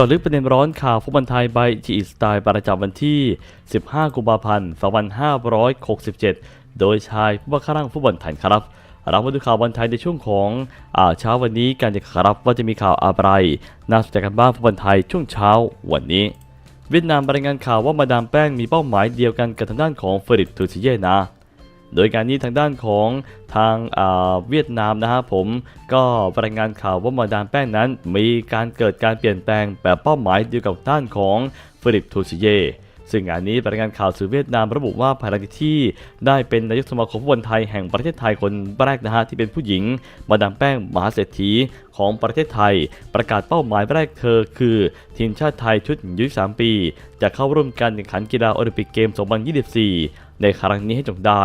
จาะลึกประเด็นร้อนข่าวฟุตบอลไทยใบจีสไตล์ประจำวันที่ 15 กุมภาพันธ์ 2567 โดยชายผู้บังคับร่างฟุตบอลไทยครับ เรามาดูข่าวบอลไทยในช่วงของอาเช้าวันนี้กันดีครับว่าจะมีข่าวอะไรน่าสนใจกันบ้างฟุตบอลไทยช่วงเช้าวันนี้ เวียดนามรายงานข่าวว่ามาดามแป้งมีเป้าหมายเดียวกันกับทางด้านของเฟริปทูซิเย่นะ โดยการนี้ทางด้านของทางอ่าเวียดนามนะฮะผมก็รายงานข่าวว่ามาดามแป้งนั้น มีการเกิดการเปลี่ยนแปลงแบบเป้าหมายเดียวกับด้านของเฟริปทูซิเยซึ่งงานนี้รายงานข่าวสื่อเวียดนามระบุว่าภายหลังที่ได้เป็นนายกสมาคมฟุตบอลไทยแห่งประเทศไทยคนแรกนะฮะที่เป็นผู้หญิง มาดามแป้งมหาเศรษฐีของประเทศไทย ประกาศเป้าหมายแรกเธอคือ ทีมชาติไทยชุดอายุ3ปี จะเข้าร่วมการแข่งขันกีฬาโอลิมปิกเกม 2024 ในครั้งนี้ให้จงได้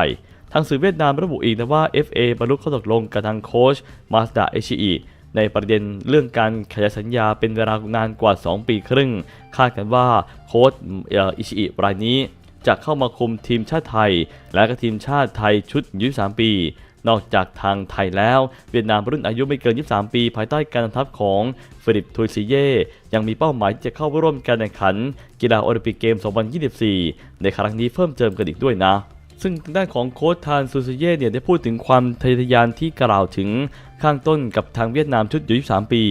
ทางสื่อเวียดนามระบุอีกนะว่า FA บรรลุข้อตกลงกับทางโค้ชมาสดาเอชิอิในประเด็นเรื่องการขยายสัญญาเป็นเวลานานกว่า 2 ปีครึ่ง คาดกันว่าโค้ชเอ่ออิชิอิรายนี้ จะเข้ามาคุมทีมชาติไทย และก็ทีมชาติไทยชุดอายุ3ปี นอกจากทางไทยแล้ว เวียดนามรุ่นอายุไม่เกิน 23 ปี ภายใต้การนำทัพของฟิลิปทุยซิเย่ ยังมีเป้าหมายที่จะเข้าร่วมการแข่งขัน กีฬาโอลิมปิกเกม 2024 ในครั้งนี้เพิ่มเติมกันอีกด้วยนะ ซึ่งทางด้านของโค้ชทานซูซิเย่เนี่ยได้พูดถึงความทะเยอทะยานที่กล่าวถึงข้างต้นกับทางเวียดนามชุดอายุ23 ปี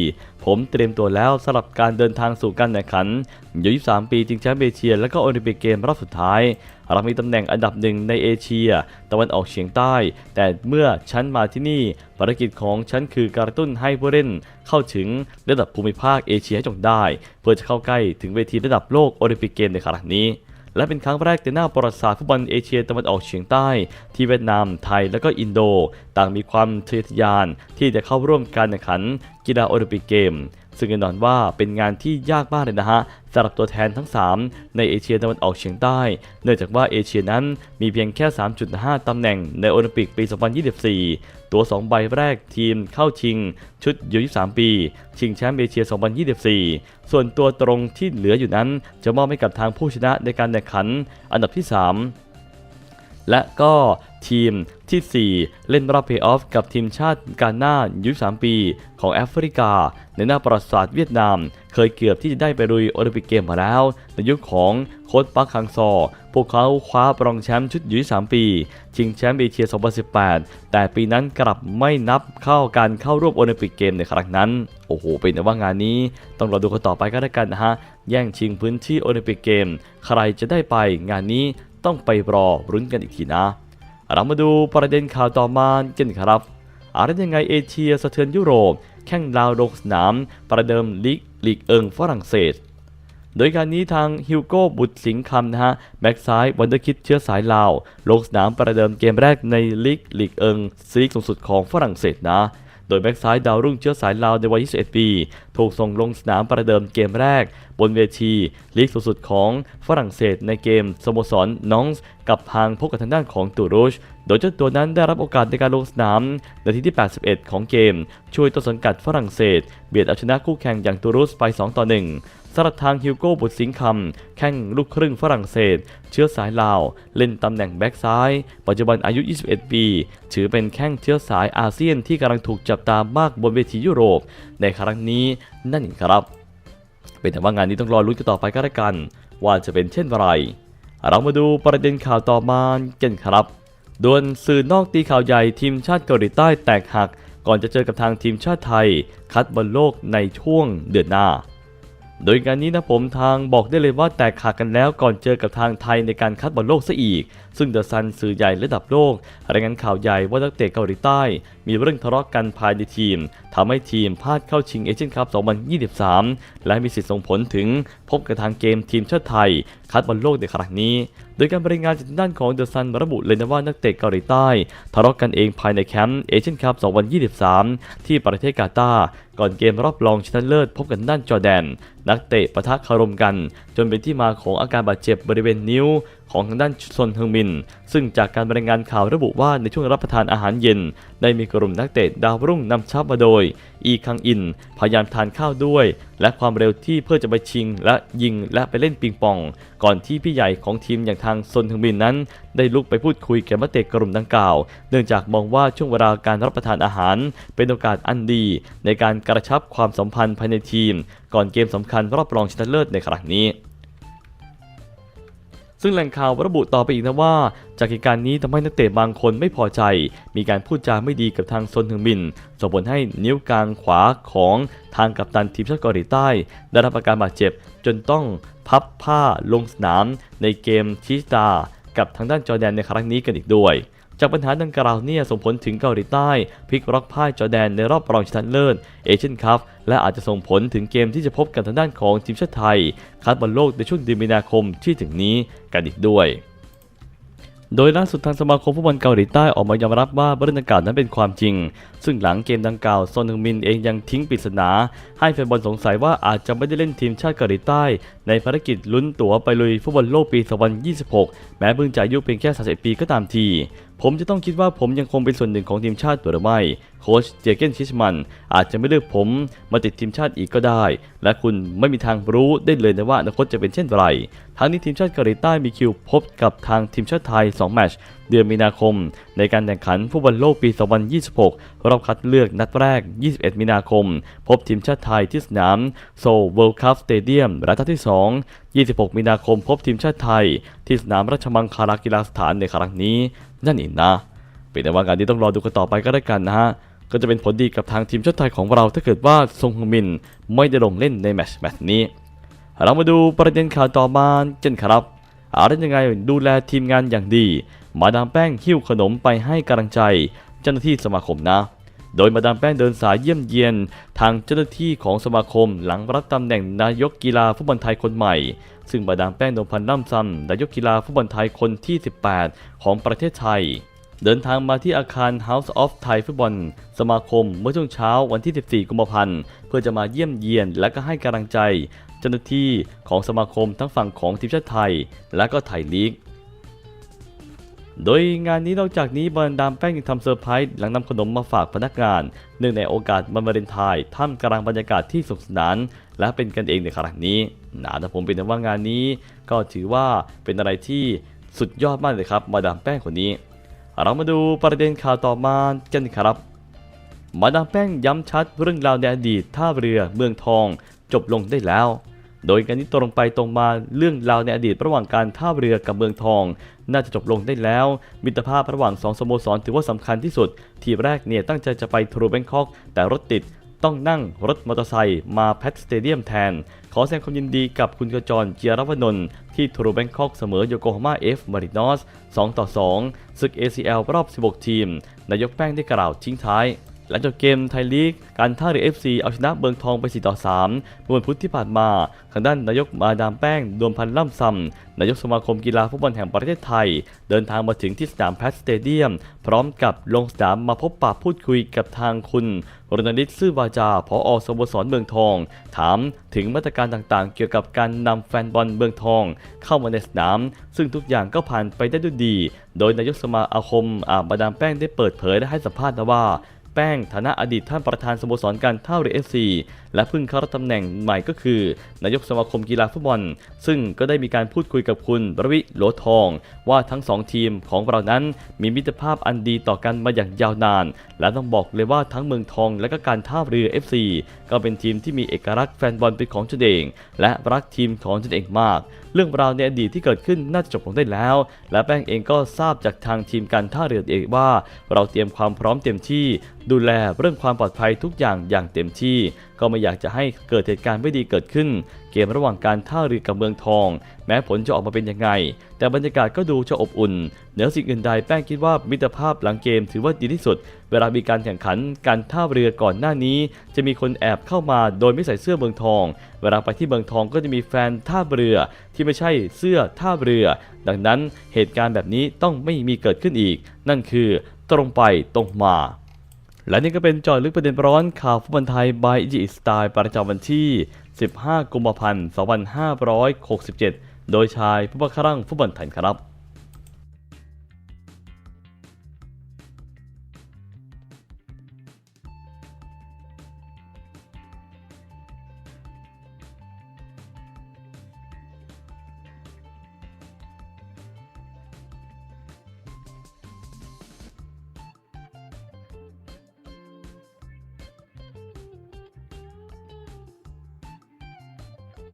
ผมเตรียมตัวแล้วสำหรับการเดินทางสู่การแข่งขันอายุ23 ปีจิงแชมป์เอเชีย และก็โอลิมปิกเกมรอบสุดท้ายเรามีตำแหน่งอันดับหนึ่งในเอเชีย ตะวันออกเฉียงใต้ แต่เมื่อฉันมาที่นี่ภารกิจของฉันคือกระตุ้นให้ผู้เล่นเข้าถึงระดับภูมิภาคเอเชียให้จงได้ เพื่อจะเข้าใกล้ถึงเวทีระดับโลกโอลิมปิกเกมในครั้งนี้ และเป็นครั้งแรกในหน้าประวัติศาสตร์ฟุตบอลเอเชียตะวันออกเฉียงใต้ ที่เวียดนาม ไทย และก็อินโด ต่างมีความทะเยอทะยานที่จะเข้าร่วมการแข่งขันกีฬาโอลิมปิกเกม ซึ่งแน่นอนว่าเป็นงานที่ยากมากเลยนะฮะสำหรับตัวแทนทั้ง 3 ในเอเชียตะวันออกเฉียงใต้ เนื่องจากว่าเอเชียนั้นมีเพียงแค่ 3.5 ตำแหน่งในโอลิมปิกปี 2024 ตัว 2 ใบแรกทีมเข้าชิง ชุดยุ23 ปี ชิงแชมป์เอเชีย 2024 ส่วนตัวตรงที่เหลืออยู่นั้น จะมอบให้กับทางผู้ชนะในการแข่งขันอันดับที่ 3 และก็ ทีมทีสี่ 4 เล่นรอบเพลย์ออฟกับทีมชาติกาหน้าอายุ3ปีของแอฟริกา ในหน้าประวัติศาสตร์เวียดนาม เคยเกือบที่จะได้ไปลุยโอลิมปิกเกมมาแล้ว ในยุคของโค้ชปักฮังซอ พวกเขาคว้ารองแชมป์ชุดอายุ3ปี ชิงแชมป์เอเชีย 2018 แต่ปีนั้นกลับไม่นับเข้าการเข้าร่วมโอลิมปิกเกมในครั้งนั้น โอ้โห เป็นแต่ว่างานนี้ ต้องรอดูกันต่อไปก็แล้วกันนะฮะ แย่งชิงพื้นที่โอลิมปิกเกม ใครจะได้ไปงานนี้ต้องไปรอรุ้นกันอีกทีนะ เรามาดูประเด็นข่าวต่อมากันครับอะไรยังไงเอเชียสะเทือนยุโรป แข่งดาวลงสนาม ประเดิมลีกลีกเอิงฝรั่งเศส โดยการนี้ทางฮิวโก้บุตรสิงห์คำนะฮะแบ็กซ้ายวันเดอร์คิดเชื้อสายลาว ลงสนามประเดิมเกมแรกในลีกลีกเอิงซีกสูงสุดของฝรั่งเศสนะ โดยแบ็กซ้ายดาวรุ่งเชื้อสายลาวในวัย 21 ปีถูกส่งลงสนามประเดิมเกมแรก บนเวทีลีกสูงสุดของฝรั่งเศสในเกมสโมสรนองส์กับทางพบกับทางด้านของตูรูชโดยเจ้าตัวนั้นได้รับโอกาสในการลงสนามนาทีที่ 81 ของเกม ช่วยต้นสังกัดฝรั่งเศส เบียดเอาชนะคู่แข่งอย่างตูรูสไป2ต่อ1สำหรับทางฮิวโก้บุตรสิงห์คำแข่งลูกครึ่งฝรั่งเศส เชื้อสายลาว เล่นตำแหน่งแบ็กซ้าย ปัจจุบันอายุ 21 ปี ถือเป็นแข้งเชื้อสายอาเซียนที่กำลังถูกจับตามากบนเวทียุโรป ในครั้งนี้นั่นเองครับ เป็นแต่ว่างานนี้ต้องรอลุ้นกันต่อไปก็แล้วกัน ว่าจะเป็นเช่นไร เรามาดูประเด็นข่าวต่อมากันครับดวลสื่อนอกตีข่าวใหญ่ทีมชาติเกาหลีใต้แตกหัก ก่อนจะเจอกับทางทีมชาติไทย คัดบอลโลกในช่วงเดือนหน้า โดยการนี้นะผมทางบอกได้เลยว่าแตกขาดกันแล้วก่อนเจอกับทางไทยในการคัดบอลโลกซะอีก ซึ่งเดอะซันสื่อใหญ่ระดับโลกรายงานข่าวใหญ่ว่านักเตะเกาหลีใต้ มีเรื่องทะเลาะกันภายในทีมทำให้ทีมพลาดเข้าชิงเอเชียนคัพ 2023 และมีสิทธิ์ส่งผลถึงพบกับทางเกมทีมชาติไทย คัดบอลโลกในครั้งนี้ โดยการบรายงานจากทางด้านของเดอะซันระบุเลยนะว่านักเตะเกาหลีใต้ทะเลาะกันเองภายในแคมป์เอเชียนคัพ 2023 ที่ประเทศกาตาร์ก่อนเกมรอบรองชนะเลิศพบกันด้านจอร์แดน นักเตะปะทะคารมกัน จนเป็นที่มาของอาการบาดเจ็บบริเวณนิ้ว ของทางด้านซนเฮงมิน ซึ่งจากการรายงานข่าวระบุว่าในช่วงรับประทานอาหารเย็น ได้มีกลุ่มนักเตะดาวรุ่งนำชับมาโดย อีคังอิน พยายามทานข้าวด้วย และความเร็วที่เพื่อจะไปชิง และยิงและไปเล่นปิงปอง ก่อนที่พี่ใหญ่ของทีมอย่างทางซนเฮงมินนั้น ได้ลุกไปพูดคุยกับนักเตะกลุ่มดังกล่าว เนื่องจากมองว่าช่วงเวลาการรับประทานอาหาร เป็นโอกาสอันดี ในการกระชับความสัมพันธ์ภายในทีม ก่อนเกมสำคัญรอบรองชนะเลิศในครั้งนี้ ซึ่งแหล่งข่าวระบุต่อไปอีกนะว่า จากเหตุการณ์นี้ทำให้นักเตะบางคนไม่พอใจ มีการพูดจาไม่ดีกับทางซนฮึงมิน ส่งผลให้นิ้วกลางขวาของทางกัปตันทีมชาติเกาหลีใต้ ได้รับอาการบาดเจ็บ จนต้องพับผ้าลงสนามในเกมชิตา กับทางด้านจอร์แดนในครั้งนี้กันอีกด้วย จากปัญหาดังกล่าวเนี่ยส่งผลถึงเกาหลีใต้พลิกล็อกพ่ายจอแดนในรอบรองชนะเลิศเอเชียนคัพและอาจจะส่งผลถึงเกมที่จะพบกันทางด้านของทีมชาติไทยคัดบอลโลกในช่วงเดือนมีนาคมที่ถึงนี้กันอีกด้วย โดยล่าสุดทางสมาคมฟุตบอลเกาหลีใต้ออกมายอมรับว่าบรรยากาศนั้นเป็นความจริง ซึ่งหลังเกมดังกล่าวซอนฮึงมินเองยังทิ้งปริศนา ให้แฟนบอลสงสัยว่าอาจจะไม่ได้เล่นทีมชาติเกาหลีใต้ ในภารกิจลุ้นตั๋วไปลุยฟุตบอลโลกปี 2026 แม้เพิ่งจะอายุเพียงแค่ 31 ปีก็ตามที ผมจะต้องคิดว่าผมยังคงเป็นส่วนหนึ่งของทีมชาติหรือไม่ โค้ชเจเกนชิชมันอาจจะไม่เลือกผมมาติดทีมชาติอีกก็ได้ และคุณไม่มีทางรู้ได้เลยนะว่าอนาคตจะเป็นเช่นไรทั้งนี้ทีมชาติเกาหลีใต้มีคิวพบกับทางทีมชาติไทย 2 แมตช์เดือนมีนาคม ในการแข่งขันฟุตบอลโลกปี 2026 รอบคัดเลือกนัดแรก 21 มีนาคม พบทีมชาติไทยที่สนามโซลเวิลด์คัพสเตเดียมและนัดที่ 2 26 มีนาคมพบทีมชาติไทย ที่สนามราชมังคลากีฬาสถานในครั้งนี้ นั่นเองนะ เป็นแต่ว่างานนี้ต้องรอดูกันต่อไปก็ได้กันนะฮะ ก็จะเป็นผลดีกับทางทีมชาติไทยของเราถ้าเกิดว่าซงฮึงมินไม่ได้ลงเล่นในแมตช์แมตช์นี้ เรามาดูประเด็นข่าวต่อมากันครับอะไรยังไงดูแลทีมงานอย่างดี มาดามแป้งหิ้วขนมไปให้กำลังใจ เจ้าหน้าที่สมาคมนะ โดยมาดามแป้งเดินสายเยี่ยมเยียน ทางเจ้าหน้าที่ของสมาคม หลังรับตำแหน่งนายกกีฬาฟุตบอลไทยคนใหม่ ซึ่งมาดามแป้งนพพันธ์ล่ำซำนายกกีฬาฟุตบอลไทยคนที่ 18 ของประเทศไทย เดินทางมาที่อาคาร House of Thai ฟุตบอลสมาคมเมื่อช่วงเช้าวันที่ 14 กุมภาพันธ์ เพื่อจะมาเยี่ยมเยียนและก็ให้กำลังใจ เจ้าหน้าที่ของสมาคมทั้งฝั่งของทีมชาติไทย และก็ไทยลีก โดยงานนี้นอกจากนี้บรรดามแป้งยังทำเซอร์ไพรส์หลังนำขนมมาฝากพนักงานเนื่องในโอกาสวันวาเลนไทน์ท่ามกลางบรรยากาศที่สนุกสนาน และเป็นกันเองในครั้งนี้นะแต่ผมเป็นว่างานนี้ ก็ถือว่าเป็นอะไรที่สุดยอดมากเลยครับมาดามแป้งคนนี้ เรามาดูประเด็นข่าวต่อมากันครับ มาดามแป้งย้ำชัดเรื่องราวในอดีตท่าเรือเมืองทองจบลงได้แล้ว โดยการนี้ตรงไปตรงมาเรื่องราวในอดีตระหว่างการท่าเรือกับเมืองทอง น่าจะจบลงได้แล้ว มิตรภาพระหว่างสองสโมสรถือว่าสำคัญที่สุด ทีแรกเนี่ยตั้งใจจะไปทรูแบงคอกแต่รถติด ต้องนั่งรถมอเตอร์ไซค์มาแพทสเตเดียมแทน ขอแสดงความยินดีกับคุณกระจรเจียรวนนท์ที่ทรูแบงคอกเสมอโยโกฮาม่าเอฟมารินอส2ต่อ2ศึก ACL รอบ 16 ทีม นายกแป้งได้กล่าวทิ้งท้าย หลังจบเกมไทยลีก การท่าเรือ FC เอาชนะเมืองทองไป 4 ต่อ 3เมื่อวันพุธที่ผ่านมา ทางด้านนายกมาดามแป้งดวมพันธ์ล่ำซำนายกสมาคมกีฬาฟุตบอลแห่งประเทศไทย เดินทางมาถึงที่สนามแพทสเตเดียม พร้อมกับลงสนามมาพบปะพูดคุยกับทางคุณรณฤทธิ์ซื่อวาจาผอสโมสรเมืองทอง ถามถึงมาตรการต่างๆ เกี่ยวกับการนำแฟนบอลเมืองทอง เข้ามาในสนาม ซึ่งทุกอย่างก็ผ่านไปได้ด้วยดี โดยนายกสมาคมอาบาดามแป้งได้เปิดเผยและให้สัมภาษณ์นะว่า แป้งฐานะอดีตท่านประธานสโมสรการท่าเรือเอฟซีและเพิ่งเข้ารับตำแหน่งใหม่ก็คือ นายกสมาคมกีฬาฟุตบอล ซึ่งก็ได้มีการพูดคุยกับคุณรวิโลทอง ว่าทั้งสองทีมของเรานั้นมีมิตรภาพอันดีต่อกันมาอย่างยาวนาน และต้องบอกเลยว่าทั้งเมืองทองและก็การท่าเรือ FC ก็เป็นทีมที่มีเอกลักษณ์แฟนบอลเป็นของตนเอง และรักทีมของตนเองมาก เรื่องราวในอดีตที่เกิดขึ้นน่าจะจบลงได้แล้ว และแป้งเองก็ทราบจากทางทีมการท่าเรือเองว่า เราเตรียมความพร้อมเต็มที่ดูแลเรื่องความปลอดภัยทุกอย่างอย่างเต็มที่ ก็ไม่อยากจะให้เกิดเหตุการณ์ไม่ดีเกิดขึ้น เกมระหว่างการท่าเรือกับเมืองทอง แม้ผลจะออกมาเป็นยังไง แต่บรรยากาศก็ดูจะอบอุ่น เหนือสิ่งอื่นใดแป้งคิดว่ามิตรภาพหลังเกมถือว่าดีที่สุด เวลามีการแข่งขันการท่าเรือก่อนหน้านี้ จะมีคนแอบเข้ามาโดยไม่ใส่เสื้อเมืองทอง เวลาไปที่เมืองทองก็จะมีแฟนท่าเรือที่ไม่ใช่เสื้อท่าเรือ ดังนั้นเหตุการณ์แบบนี้ต้องไม่มีเกิดขึ้นอีก นั่นคือตรงไปตรงมา และนี่ก็เป็นจอยลึกประเด็นร้อนข่าวฟุตบอลไทยบายอีจีสไตล์ประจำวันที่ 15 กุมภาพันธ์ 2567 โดยชายผู้บังคับฟุตบอลไทยครับ